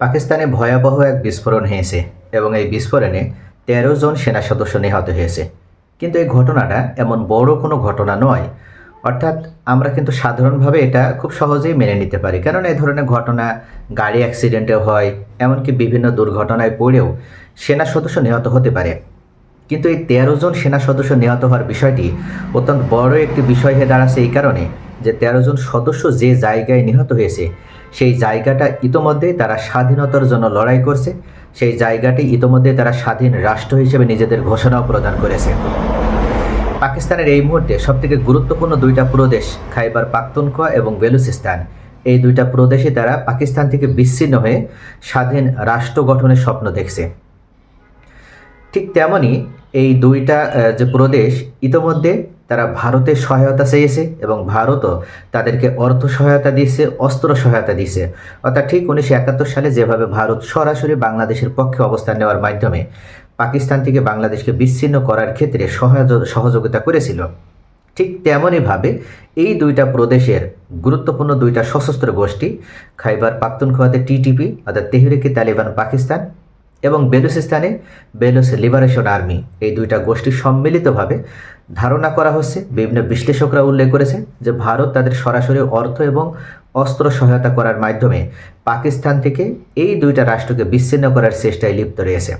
পাকিস্তানে ভয়াবহ এক বিস্ফোরণ হয়েছে এবং এই বিস্ফোরণে তেরো জন সেনা সদস্য নিহত হয়েছে। কিন্তু এই ঘটনাটা এমন বড় কোনো ঘটনা নয়। অর্থাৎ আমরা কিন্তু সাধারণভাবে এটা খুব সহজেই মেনে নিতে পারি। কারণ এই ধরনের ঘটনা গাড়ি অ্যাক্সিডেন্টেও হয়, এমনকি বিভিন্ন দুর্ঘটনায় পড়েও সেনা সদস্য নিহত হতে পারে। কিন্তু এই তেরো জন সেনা সদস্য নিহত হওয়ার বিষয়টি অত্যন্ত বড় একটি বিষয় হয়ে দাঁড়াচ্ছে এই কারণে। যে তেরো জন সদস্য যে জায়গায় নিহত হয়েছে, সেই জায়গাটা ইতোমধ্যেই তারা স্বাধীনতার জন্য লড়াই করছে। সেই জায়গাটি ইতোমধ্যে তারা স্বাধীন রাষ্ট্র হিসেবে নিজেদের ঘোষণাও প্রদান করেছে। পাকিস্তানের এই মুহূর্তে সবথেকে গুরুত্বপূর্ণ দুইটা প্রদেশ, খাইবার পাখতুনখোয়া এবং বেলুচিস্তান। এই দুইটা প্রদেশে তারা পাকিস্তান থেকে বিচ্ছিন্ন হয়ে স্বাধীন রাষ্ট্র গঠনের স্বপ্ন দেখছে। ঠিক তেমনই এই দুইটা যে প্রদেশ, ইতোমধ্যে তারা ভারতের সহায়তা চেয়েছে এবং ভারতও তাদেরকে অর্থ সহায়তা দিয়েছে, অস্ত্র সহায়তা দিয়েছে। অর্থাৎ ঠিক উনিশশো একাত্তর সালে যেভাবে ভারত সরাসরি বাংলাদেশের পক্ষে অবস্থান নেওয়ার মাধ্যমে পাকিস্তান থেকে বাংলাদেশকে বিচ্ছিন্ন করার ক্ষেত্রে সহায়- সহযোগিতা করেছিল, ঠিক তেমনইভাবে এই দুইটা প্রদেশের গুরুত্বপূর্ণ দুইটা সশস্ত্র গোষ্ঠী, খাইবার পাখতুনখোয়াতে টিটিপি, অর্থাৎ তেহরিকি তালিবান পাকিস্তান এবং বেলুচিস্তানে বেলুস লিবারেশন আর্মি, এই দুইটা গোষ্ঠী সম্মিলিতভাবে ধারণা করা হচ্ছে। বিভিন্ন বিশ্লেষকরা উল্লেখ করেছে যে ভারত তাদের সরাসরি অর্থ এবং অস্ত্র সহায়তা করার মাধ্যমে পাকিস্তান থেকে এই দুইটা রাষ্ট্রকে বিচ্ছিন্ন করার চেষ্টায় লিপ্ত রয়েছে।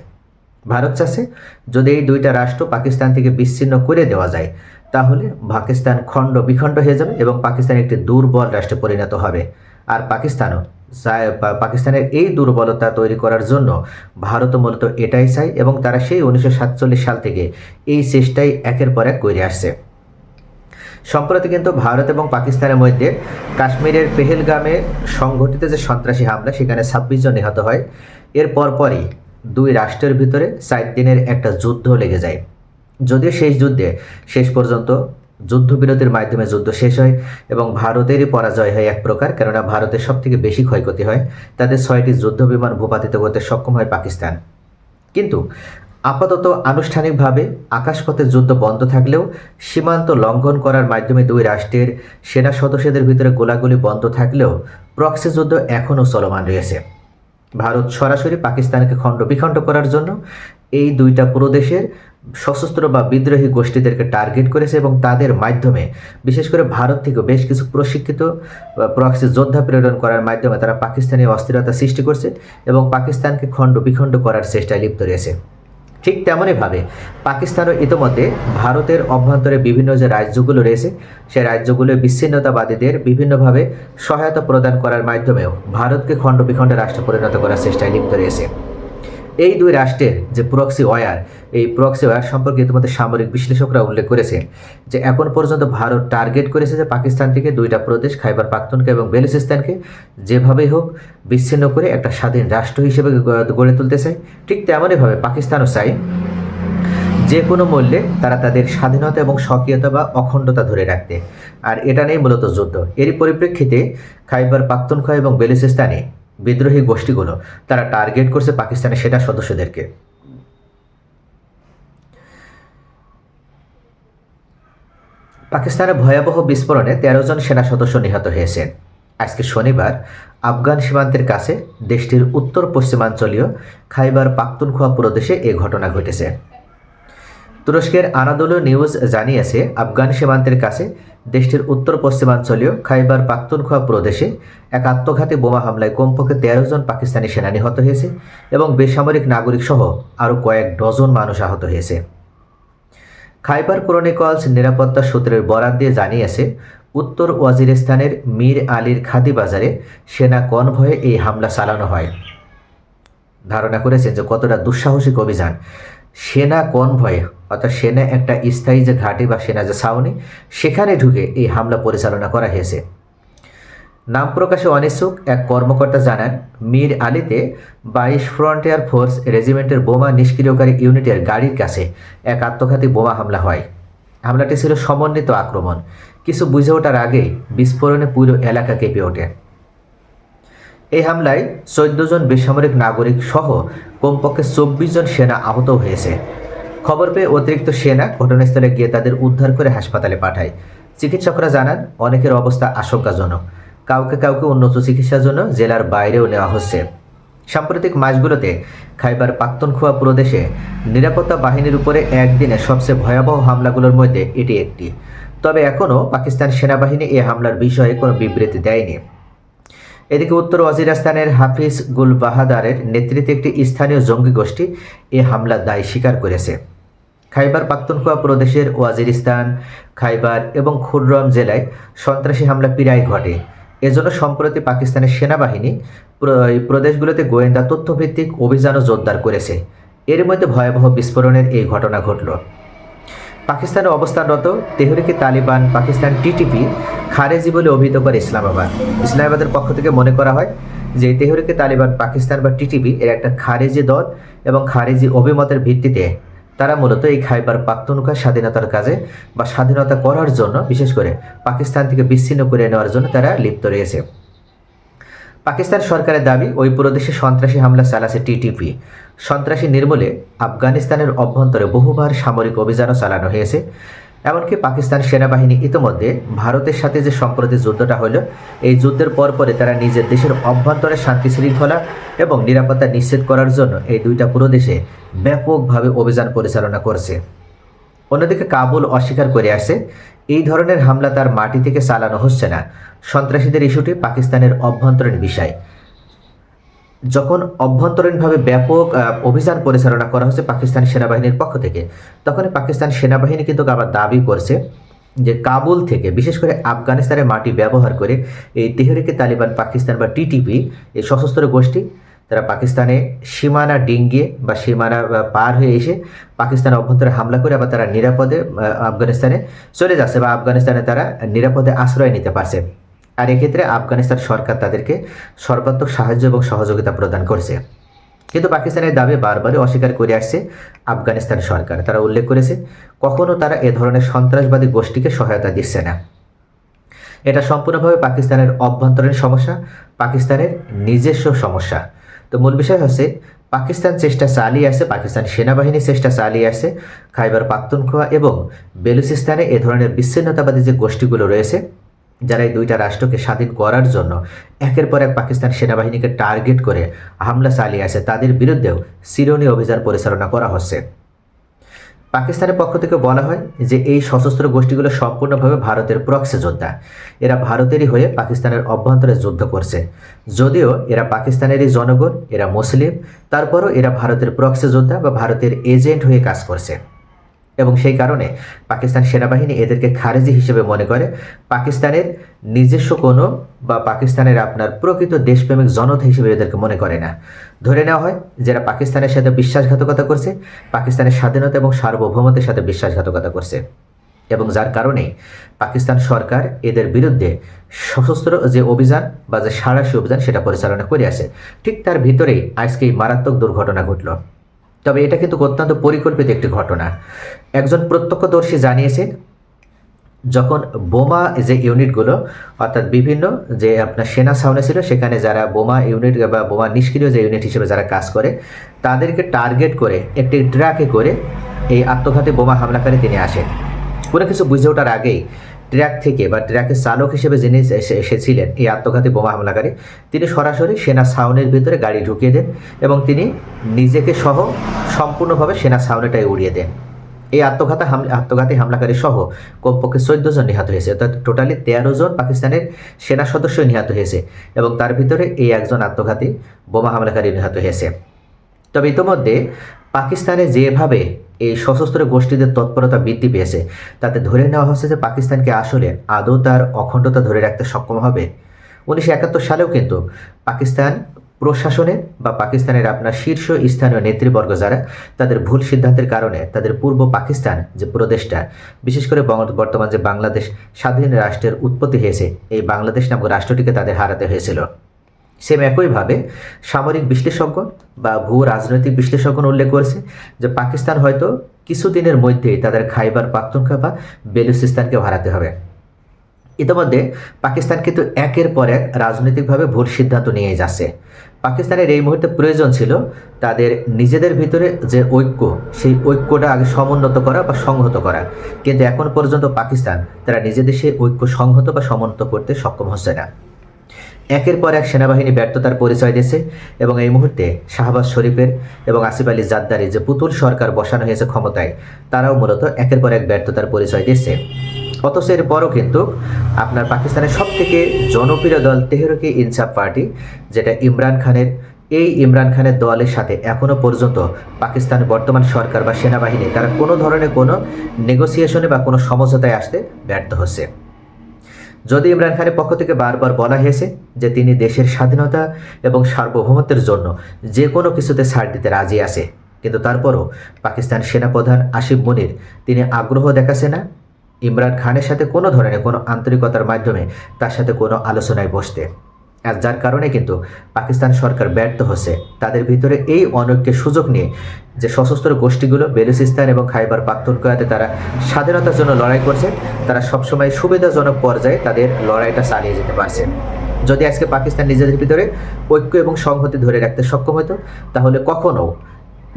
ভারত চাষে যদি এই দুইটা রাষ্ট্র পাকিস্তান থেকে বিচ্ছিন্ন করে দেওয়া যায়, তাহলে পাকিস্তান খণ্ড বিখণ্ড হয়ে যাবে এবং পাকিস্তান একটি দুর্বল রাষ্ট্রে পরিণত হবে। আর পাকিস্তানও পাকিস্তানের এই দুর্বলতা তৈরি করার জন্য ভারত মূলত এটাই চায় এবং তারা সেই উনিশশো সাতচল্লিশ সাল থেকে এই চেষ্টাই একের পর এক করে আসছে। সম্প্রতি কিন্তু ভারত এবং পাকিস্তানের মধ্যে কাশ্মীরের পেহেলগামে সংঘটিত যে সন্ত্রাসী হামলা, সেখানে ছাব্বিশ জন নিহত হয়। এর পরপরই দুই রাষ্ট্রের ভিতরে চার দিনের একটা যুদ্ধ লেগে যায়। যদিও শেষ যুদ্ধে শেষ পর্যন্ত যুদ্ধবিরতির মাধ্যমে যুদ্ধ শেষ হয় এবং ভারতেরই পরাজয় হয় এক প্রকার, কেননা ভারতের সবথেকে বেশি ক্ষয়ক্ষতি হয়। তাদের ছয়টি যুদ্ধ বিমান ভূপাতিত করতে সক্ষম হয় পাকিস্তান। কিন্তু আপাতত আনুষ্ঠানিকভাবে আকাশপথে যুদ্ধ বন্ধ থাকলেও সীমান্ত লঙ্ঘন করার মাধ্যমে দুই রাষ্ট্রের সেনা সদস্যদের ভিতরে গোলাগুলি বন্ধ থাকলেও প্রক্সি যুদ্ধ এখনও চলমান রয়েছে। ভারত সরাসরি পাকিস্তানকে খণ্ড বিখণ্ড করার জন্য এই দুইটা প্রদেশের সশস্ত্র বা বিদ্রোহী গোষ্ঠীদেরকে টার্গেট করেছে এবং তাদের মাধ্যমে, বিশেষ করে ভারত থেকে বেশ কিছু প্রশিক্ষিত প্রক্সি যোদ্ধা প্রেরণ করার মাধ্যমে তারা পাকিস্তানি অস্থিরতা সৃষ্টি করছে এবং পাকিস্তানকে খণ্ড বিখণ্ড করার চেষ্টায় লিপ্ত রয়েছে। ঠিক তেমনইভাবে পাকিস্তানও ইতোমধ্যে ভারতের অভ্যন্তরে বিভিন্ন যে রাজ্যগুলো রয়েছে সেই রাজ্যগুলো বিচ্ছিন্নতাবাদীদের বিভিন্নভাবে সহায়তা প্রদান করার মাধ্যমেও ভারতকে খণ্ড বিখণ্ড রাষ্ট্র পরিণত করার চেষ্টায় লিপ্ত রয়েছে। এই দুই রাষ্ট্রের যে প্রক্সি ওয়ার এই প্রক্সি ওয়ার সম্পর্কে ইতিমধ্যে সামরিক বিশ্লেষকরা উল্লেখ করেছে যে এখন পর্যন্ত ভারত টার্গেট করেছে যে পাকিস্তান থেকে দুইটা প্রদেশ, খাইবার পাখতুনকে এবং বেলুচিস্তানকে যেভাবেই হোক বিচ্ছিন্ন করে একটা স্বাধীন রাষ্ট্র হিসেবে গড়ে তুলতে চায়। ঠিক তেমনইভাবে পাকিস্তানও চায় যে কোনো মূল্যে তারা তাদের স্বাধীনতা এবং স্বকীয়তা বা অখণ্ডতা ধরে রাখতে। আর এটা নেই মূলত যুদ্ধ। এরই পরিপ্রেক্ষিতে খাইবার পাখতুনখোয়া এবং বেলুচিস্তানে বিদ্রোহী গোষ্ঠীগুলো, তারা টার্গেট করছে পাকিস্তানের সেনা সদস্যদেরকে। পাকিস্তানের ভয়াবহ বিস্ফোরণে তেরো জন সেনা সদস্য নিহত হয়েছেন। আজকে শনিবার আফগান সীমান্তের কাছে দেশটির উত্তর পশ্চিমাঞ্চলীয় খাইবার পাখতুনখোয়া প্রদেশে এ ঘটনা ঘটেছে। তুরস্কের আনাদোলো নিউজ জানিয়েছে, আফগান সীমান্তের কাছে দেশটির উত্তর পশ্চিমাঞ্চলীয় খাইবার পাখতুনখোয়া প্রদেশে এক আত্মঘাতী বোমা হামলায় কমপক্ষে তেরো জন পাকিস্তানি সেনা নিহত হয়েছে এবং বেসামরিক নাগরিক সহ আরও কয়েক ডজন মানুষ আহত হয়েছে। খাইবার ক্রনিকলস নিরাপত্তা সূত্রের বরাত দিয়ে জানিয়েছে, উত্তর ওয়াজিরিস্তানের মীর আলীর খাদি বাজারে সেনা কনভয়ে এই হামলা চালানো হয়। ধারণা করেছেন যে কতটা দুঃসাহসিক অভিযান। সেনা কনভয়ে, অর্থাৎ সেনা একটা স্থায়ী যে ঘাঁটি বা সেনা যে ছাউনি, সেখানে ঢুকে এই হামলা পরিচালনা করা হয়েছে। নাম প্রকাশে অনিচ্ছুক এক কর্মকর্তা জানান, মীর আলীতে বাইশ ফ্রন্টিয়ার ফোর্স রেজিমেন্টের বোমা নিষ্ক্রিয়কারী ইউনিটের গাড়ির কাছে এক আত্মঘাতী বোমা হামলা হয়। হামলাটি ছিল সমন্বিত আক্রমণ। কিছু বুঝে ওঠার আগেই বিস্ফোরণে পুরো এলাকা কেঁপে ওঠে। এই হামলায় চোদ্দ জন বেসামরিক নাগরিক সহ কমপক্ষে চব্বিশ জন সেনা আহত হয়েছে। খবর পেয়ে অতিরিক্ত সেনা ঘটনাস্থলে গিয়ে তাদের উদ্ধার করে হাসপাতালে পাঠায়। চিকিৎসকরা জানান, অনেকের অবস্থা আশঙ্কাজনক। কাউকে কাউকে উন্নত চিকিৎসার জন্য জেলার বাইরেও নেওয়া হচ্ছে। সাম্প্রতিক মাসগুলোতে খাইবার পাক্তনখোয়া প্রদেশে নিরাপত্তা বাহিনীর উপরে একদিনে সবচেয়ে ভয়াবহ হামলাগুলোর মধ্যে এটি একটি। তবে এখনও পাকিস্তান সেনাবাহিনী এই হামলার বিষয়ে কোনো বিবৃতি দেয়নি। এদিকে উত্তর ওয়াজিরাস্তানের হাফিজ গুল বাহাদারের নেতৃত্বে একটি স্থানীয় জঙ্গি গোষ্ঠী এ হামলার দায় স্বীকার করেছে। খাইবার পাখতুনখোয়া প্রদেশের ওয়াজিরিস্তান, খাইবার এবং খুররম জেলায় সন্ত্রাসী হামলা প্রায় ঘটে। এজন্য সম্প্রতি পাকিস্তানের সেনাবাহিনী প্রদেশগুলোতে গোয়েন্দা তথ্যভিত্তিক অভিযানও জোরদার করেছে। এর মধ্যে ভয়াবহ বিস্ফোরণের এই ঘটনা ঘটল। পাকিস্তানে অবস্থানরত তেহরিকে তালিবান পাকিস্তান টিটিপি খারেজি বলে অভিহিত করে ইসলামাবাদ। ইসলামাবাদের পক্ষ থেকে মনে করা হয় যে তেহরিকে তালিবান, পাকিস্তান বা টিটিপি এর একটা খারেজি দল এবং খারেজি অভিমতের ভিত্তিতে তারা মূলত এই খাইবার পাখতুনখা স্বাধীনতার কাজে বা স্বাধীনতা করার জন্য, বিশেষ করে পাকিস্তান থেকে বিচ্ছিন্ন করে নেওয়ার জন্য তারা লিপ্ত রয়েছে। পাকিস্তান সরকারের দাবি, ওই প্রদেশে সন্ত্রাসী হামলা চালাচ্ছে টিটিপি। সন্ত্রাসী নির্মূলে আফগানিস্তানের অভ্যন্তরে বহুবার সামরিক অভিযানও চালানো হয়েছে। এমনকি পাকিস্তান সেনাবাহিনী ইতিমধ্যে ভারতের সাথে যে সম্প্রতি যুদ্ধটা হলো, এই যুদ্ধের পর পরে তারা নিজের দেশের অভ্যন্তরে শান্তি শৃঙ্খলা এবং নিরাপত্তা নিশ্চিত করার জন্য এই দুইটা পুরো দেশে ব্যাপকভাবে অভিযান পরিচালনা করছে। অন্যদিকে কাবুল অস্বীকার করে আসছে এই ধরনের হামলা তার মাটি থেকে চালানো হচ্ছে না। সন্ত্রাসীদের ইস্যুটি পাকিস্তানের অভ্যন্তরীণ বিষয়। যখন অভ্যন্তরীণভাবে ব্যাপক অভিযান পরিচালনা করা হচ্ছে পাকিস্তান সেনাবাহিনীর পক্ষ থেকে, তখনই পাকিস্তান সেনাবাহিনী কিন্তু আবার দাবি করছে যে কাবুল থেকে, বিশেষ করে আফগানিস্তানের মাটি ব্যবহার করে এই তেহরিকে তালিবান পাকিস্তান বা টিটিপি এই সশস্ত্র গোষ্ঠী, তারা পাকিস্তানে সীমানা ডিঙ্গিয়ে বা সীমানা পার হয়ে এসে পাকিস্তান অভ্যন্তরে হামলা করে আবার তারা নিরাপদে আফগানিস্তানে চলে যাচ্ছে বা আফগানিস্তানে তারা নিরাপদে আশ্রয় নিতে পারছে। আর এক্ষেত্রে আফগানিস্তান সরকার তাদেরকে সর্বাত্মক সাহায্য এবং সহযোগিতা প্রদান করছে। কিন্তু পাকিস্তানের দাবি বারবারই অস্বীকার করে আসছে আফগানিস্তান সরকার। তারা উল্লেখ করেছে কখনও তারা এ ধরনের সন্ত্রাসবাদী গোষ্ঠীকে সহায়তা দিচ্ছে না। এটা সম্পূর্ণভাবে পাকিস্তানের অভ্যন্তরীণ সমস্যা, পাকিস্তানের নিজস্ব সমস্যা। তো মূল বিষয় হচ্ছে, পাকিস্তান চেষ্টা চালিয়ে আসছে, পাকিস্তান সেনাবাহিনী চেষ্টা চালিয়ে আসছে, খাইবার পাখতুনখোয়া এবং বেলুচিস্তানে এ ধরনের বিচ্ছিন্নতাবাদী যে গোষ্ঠীগুলো রয়েছে যারা এই দুইটা রাষ্ট্রকে স্বাধীন করার জন্য একের পর এক পাকিস্তান সেনাবাহিনীকে টার্গেট করে হামলা চালিয়ে আছে, তাদের বিরুদ্ধেও সিরোনি অভিযান পরিচালনা করা হচ্ছে। পাকিস্তানের পক্ষ থেকে বলা হয় যে এই সশস্ত্র গোষ্ঠীগুলো সম্পূর্ণভাবে ভারতের প্রক্সে যোদ্ধা। এরা ভারতেরই হয়ে পাকিস্তানের অভ্যন্তরে যুদ্ধ করছে। যদিও এরা পাকিস্তানেরই জনগণ, এরা মুসলিম, তারপরও এরা ভারতের প্রক্সে যোদ্ধা বা ভারতের এজেন্ট হয়ে কাজ করছে। এবং সেই কারণে পাকিস্তান সেনাবাহিনী এদেরকে খারেজি হিসেবে মনে করে। পাকিস্তানের নিজস্ব কোনো বা পাকিস্তানের আপনার প্রকৃত দেশপ্রেমিক জনতা হিসেবে এদেরকে মনে করে না। ধরে নেওয়া হয়, যারা পাকিস্তানের সাথে বিশ্বাসঘাতকতা করছে, পাকিস্তানের স্বাধীনতা এবং সার্বভৌমত্বের সাথে বিশ্বাসঘাতকতা করছে। এবং যার কারণে পাকিস্তান সরকার এদের বিরুদ্ধে সশস্ত্র যে অভিযান বা যে সাঁড়াশি অভিযান সেটা পরিচালনা করে আসে ঠিক তার ভিতরেই আজকে এই মারাত্মক দুর্ঘটনা ঘটল। তবে এটা কিন্তু অত্যন্ত পরিকল্পিত একটি ঘটনা। একজন প্রত্যক্ষদর্শী জানিয়েছেন, যখন বোমা যে ইউনিটগুলো, অর্থাৎ বিভিন্ন যে আপনার সেনা ছাউনি ছিল, সেখানে যারা বোমা ইউনিট বা বোমা নিষ্ক্রিয় যে ইউনিট হিসেবে যারা কাজ করে, তাদেরকে টার্গেট করে, একটি ট্রাকে করে এই আত্মঘাতী বোমা হামলাকারী তিনি আসেন। কোনো কিছু বুঝে ওঠার আগেই ট্র্যাক থেকে বা ট্র্যাকের চালক হিসেবে যিনি এসে- এসেছিলেন এই আত্মঘাতী বোমা হামলাকারী, তিনি সরাসরি সেনা ছাউনির ভিতরে গাড়ি ঢুকিয়ে দেন এবং তিনি নিজেকে সহ সম্পূর্ণভাবে সেনা ছাউনিটাই উড়িয়ে দেন। এই আত্মঘাতী হামলা আত্মঘাতী হামলাকারী সহ কমপক্ষে চোদ্দ জন নিহত হয়েছে, অর্থাৎ টোটালি তেরো জন পাকিস্তানের সেনা সদস্য নিহত হয়েছে এবং তার ভিতরে এই একজন আত্মঘাতী বোমা হামলাকারী নিহত হয়েছে। তবে ইতোমধ্যে পাকিস্তানে যেভাবে এই সশস্ত্র গোষ্ঠীদের তৎপরতা বৃদ্ধি পেয়েছে। তাতে ধরে নেওয়া হচ্ছে যে পাকিস্তানকে আসলে আদৌ তার অখণ্ডতা ধরে রাখতে সক্ষম হবে। উনিশশো একাত্তর সালেও কিন্তু পাকিস্তান প্রশাসনে বা পাকিস্তানের আপনার শীর্ষ স্থানীয় নেতৃবর্গ যারা, তাদের ভুল সিদ্ধান্তের কারণে তাদের পূর্ব পাকিস্তান যে প্রদেশটা, বিশেষ করে বর্তমান যে বাংলাদেশ, স্বাধীন রাষ্ট্রের উৎপত্তি হয়েছে, এই বাংলাদেশ নামক রাষ্ট্রটিকে তাদের হারাতে হয়েছিল। সেম একইভাবে সামরিক বিশ্লেষজ্ঞ বা ভূ রাজনৈতিক বিশ্লেষজ্ঞ উল্লেখ করেছে যে পাকিস্তান হয়তো কিছুদিনের মধ্যেই তাদের খাইবার পাখতুনখা বা বেলুচিস্তানকে হারাতে হবে। ইতিমধ্যে পাকিস্তান কিন্তু একের পর এক রাজনৈতিকভাবে ভুল সিদ্ধান্ত নিয়ে যাচ্ছে। পাকিস্তানের এই মুহূর্তে প্রয়োজন ছিল তাদের নিজেদের ভিতরে যে ঐক্য, সেই ঐক্যটা আগে সমুন্নত করা বা সংহত করা। কিন্তু এখন পর্যন্ত পাকিস্তান তারা নিজেদের সেই ঐক্য সংহত বা সমুন্নত করতে সক্ষম হচ্ছে না। একের পর এক সেনাবাহিনী ব্যর্থতার পরিচয় দিয়েছে এবং এই মুহূর্তে শাহবাজ শরীফের এবং আসিফ আলী জাদ্দারি যে পুতুল সরকার বসানো হয়েছে ক্ষমতায়, তারাও মূলত একের পর এক ব্যর্থতার পরিচয় দিচ্ছে অথচ এর পরও কিন্তু আপনার পাকিস্তানের সব থেকে জনপ্রিয় দল তেহরকি ইনসাফ পার্টি, যেটা ইমরান খানের, এই ইমরান খানের দলের সাথে এখনও পর্যন্ত পাকিস্তান বর্তমান সরকার বা সেনাবাহিনী, তারা কোনো ধরনের কোনো নেগোসিয়েশনে বা কোনো সমঝোতায় আসতে ব্যর্থ হচ্ছে। যদি ইমরান খানের পক্ষ থেকে বারবার বলা হয়েছে যে তিনি দেশের স্বাধীনতা এবং সার্বভৌমত্বের জন্য যে কোনো কিছুতে ছাড় দিতে রাজি আছে, কিন্তু তারপরও পাকিস্তান সেনাপ্রধান আসিফ মনির, তিনি আগ্রহ দেখাচ্ছে না ইমরান খানের সাথে কোনো ধরনের কোনো আন্তরিকতার মাধ্যমে তার সাথে কোনো আলোচনায় বসতে। যার কারণে কিন্তু পাকিস্তান সরকার ব্যর্থ হচ্ছে। তাদের ভিতরে এই অনৈক্যের সুযোগ নিয়ে যে সশস্ত্র গোষ্ঠীগুলো বেলুচিস্তান এবং খাইবার পাখতুনখোয়াতে তারা স্বাধীনতার জন্য লড়াই করছে, তারা সবসময় সুবিধাজনক পর্যায়ে তাদের লড়াইটা চালিয়ে যেতে পারছে। যদি আজকে পাকিস্তান নিজেদের ভিতরে ঐক্য এবং সংহতি ধরে রাখতে সক্ষম হতো, তাহলে কখনো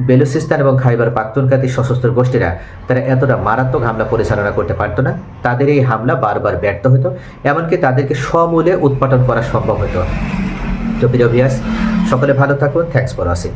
বেলুচিস্তান এবং খাইবার পাখতুনখাতি সশস্ত্র গোষ্ঠীরা তারা এতটা মারাত্মক হামলা পরিচালনা করতে পারতো না। তাদের এই হামলা বারবার ব্যর্থ হতো, এমনকি তাদেরকে সমূলে উৎপাদন করা সম্ভব হতো। তো প্রিয় সকলে ভালো থাকুন। Thanks for watching